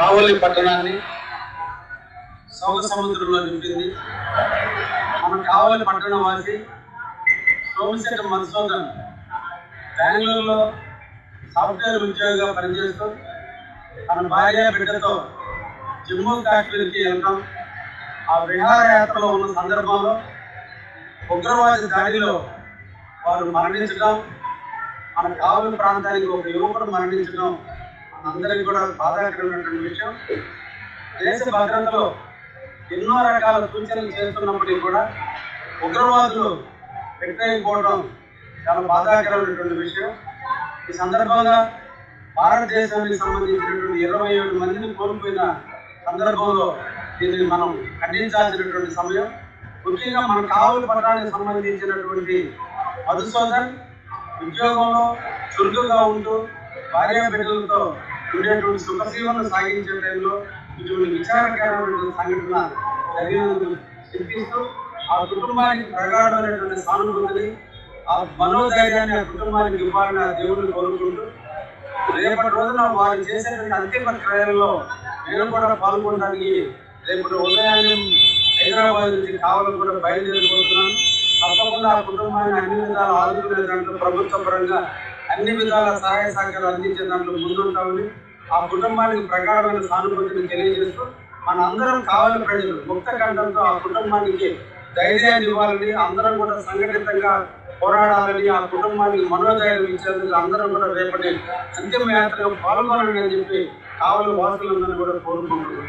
కావలి పట్టణాన్ని సౌర సముద్రంలో నింపింది. మన కావలి పట్టణం వాసి సోమశేఖర్ మధుసూదన్ బెంగళూరులో సాఫ్ట్వేర్ ఉద్యోగిగా పనిచేస్తూ తన భార్య బిడ్డతో జమ్మూ కాశ్మీర్కి వెళ్ళడం ఆ విహారయాత్రలో ఉన్న సందర్భంలో ఉగ్రవాద దాడిలో వారు మరణించడం మన కావలి ప్రాంతానికి ఒక యువకుడు మరణించడం మనందరికీ కూడా బాధాకరమైనటువంటి విషయం. దేశ భద్రతలో ఎన్నో రకాల సూచనలు చేస్తున్నప్పటికీ కూడా ఉగ్రవాదులు వ్యక్తమైపోవడం చాలా బాధాకరమైనటువంటి విషయం. ఈ సందర్భంగా భారతదేశానికి సంబంధించినటువంటి ఇరవై ఏడు మందిని కోల్పోయిన సందర్భంలో దీన్ని మనం ఖండించాల్సినటువంటి సమయం. ముఖ్యంగా మన కావులు పట్టడానికి సంబంధించినటువంటి మధుసూదన్ ఉద్యోగంలో చురుకుగా ఉంటూ భార్య బిడ్డలతో ఉండేటువంటి సుఖజీవనం సాగించే టైంలో ఇటువంటి విచారకరమైన సంఘటన జరిగినందుకు చింతిస్తూ ఆ కుటుంబానికి ప్రగాఢమైనటువంటి సానుభూతిని ఆ మనోధైర్యాన్ని ఆ కుటుంబానికి ఇవ్వాలని ఆ దేవుడిని కోరుకుంటూ రేపటి రోజున వారు చేసేటువంటి అంతిమ క్రయంలో నేను కూడా పాల్గొనడానికి రేపటి ఉదయాన్నే హైదరాబాద్ నుంచి కావాలని కూడా బయలుదేరిపోతున్నాను. తప్పకుండా ఆ కుటుంబాన్ని అన్ని విధాలు ఆదుకునే దాంట్లో ప్రభుత్వ పరంగా అన్ని విధాల సహాయ సహకారాలు అందించే దాంట్లో ముందుంటామని ఆ కుటుంబానికి ప్రగాఢమైన సానుభూతిని తెలియజేస్తూ మన అందరం కావాలి ప్రజలు ముక్త కంఠంతో ఆ కుటుంబానికి ధైర్యాన్ని ఇవ్వాలని అందరం కూడా సంఘటితంగా పోరాడాలని ఆ కుటుంబానికి మనోధైర్యం ఇచ్చేందుకు అందరం కూడా రేపటి అంతిమ యాత్రలో పాల్గొనాలని చెప్పి కావలి వాసులందరూ కూడా కోరుకుంటున్నాం.